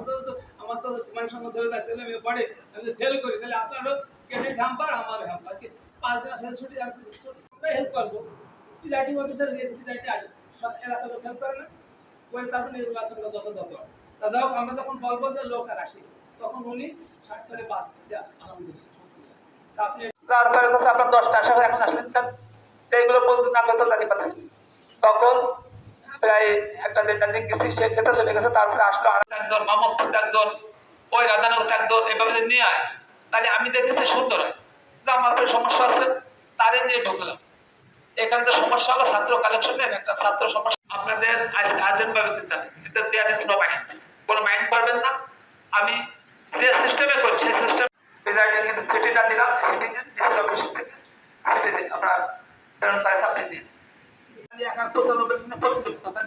সাথে তো আমার তো মানে সঙ্গে ছেলে যায় ছেলে মেয়ে পড়ে, আমি যদি ফেল করি। তাহলে আপনারও ক্যান্ডিডেট হাম্পার আমার হাম্পার কি পাঁচ দিন আসলে ছুটি, আমি ছুটি হেল্প করব। প্রিজাইডিং অফিসার প্রিজাইডিং এলাকার লোক হেল্প করে না। করে তারপর নির্বাচনটা যথাযথ তা যাই আমরা যখন বলব যে লোক আর আসি। তখন উনি ষাট সালে বাস আলহামদুলিল্লাহ আপনি তারপরে হচ্ছে আপনার দশটা আসা এখন আসলেন। এইগুলো বলতে না করতে তখন প্রায় একটা দেড়টা দিন গেছি, সে খেতে চলে গেছে, তারপরে আসলো একজন মামদপুর একজন, ওই রাধানগর একজন, এভাবে যদি নিয়ে আয়। তাহলে আমি দেখেছি সুন্দর হয়। যে আমার কোনো সমস্যা আছে, তারে নিয়ে ঢুকলাম। এখানে তো সমস্যা হলো, ছাত্র কালেকশনের একটা ছাত্র সমস্যা। আপনাদের আর্জেন্ট ভাবে দিতে এটা দেয়ার ইজ নো মাইন্ড কোনো মাইন্ড করবেন না। আমি যে সিস্টেমে করি সেই সিস্টেম প্রিজাইডিং কিন্তু চিঠিটা দিলাম। দিন ডিসির অফিস থেকে দিন আপনার প্রেরণ করে আপনি দিন একা পঁচানব্বই প্রতিযোগিতা